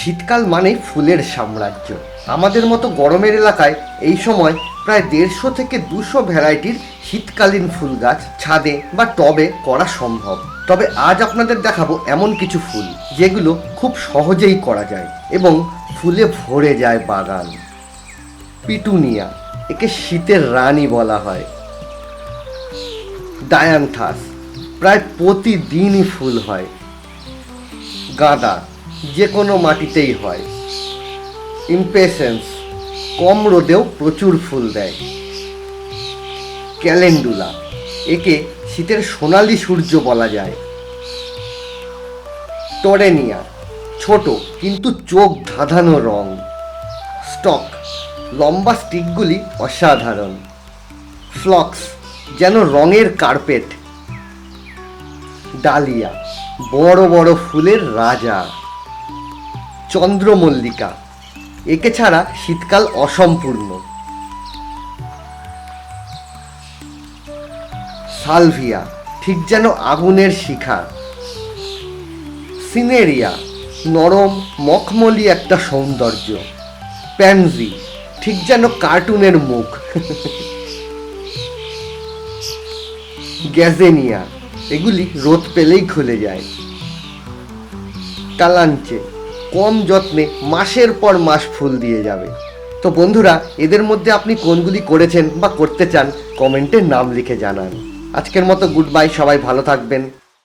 শীতকাল মানেই ফুলের সাম্রাজ্য। আমাদের মতো গরমের এলাকায় এই সময় প্রায় দেড়শো থেকে দুশো ভ্যারাইটির শীতকালীন ফুল গাছ, ছাদে বা টবে করা সম্ভব। তবে আজ আপনাদের দেখাবো এমন কিছু ফুল, যেগুলো খুব সহজেই করা যায় এবং ফুলে ভরে যায় বাগান। পিটুনিয়া, একে শীতের রানী বলা হয়। ডায়ান্থাস, প্রায় প্রতিদিনই ফুল হয়। গাঁদা যে কোনো মাটিতেই হয়। ইমপেশেন্স কম রোদেও প্রচুর ফুল দেয়। ক্যালেন্ডুলা একে শীতের সোনালি সূর্য বলা যায়। টরেনিয়া ছোট কিন্তু চোখ ধাঁধানো রং। স্টক লম্বা স্টিকগুলি অসাধারণ। ফ্লক্স যেন রঙের কার্পেট ডালিয়া বড় বড় ফুলের রাজা। চন্দ্রমল্লিকা, একে ছাড়া শীতকাল অসম্পূর্ণ। সালভিয়া, ঠিক যেন আগুনের শিখা সিনেরিয়া নরম, মখমলি একটা সৌন্দর্য। প্যানজি, ঠিক যেন কার্টুনের মুখ। গ্যাজেনিয়া, এগুলি রোদ পেলেই খুলে যায়। কালাঞ্চে কম যত্নে মাসের পর মাস ফুল দিয়ে যাবে। তো বন্ধুরা, এদের মধ্যে আপনি কোনগুলি করেছেন বা করতে চান, কমেন্টে নাম লিখে জানান। আজকের মতো গুড বাই সবাই ভালো থাকবেন।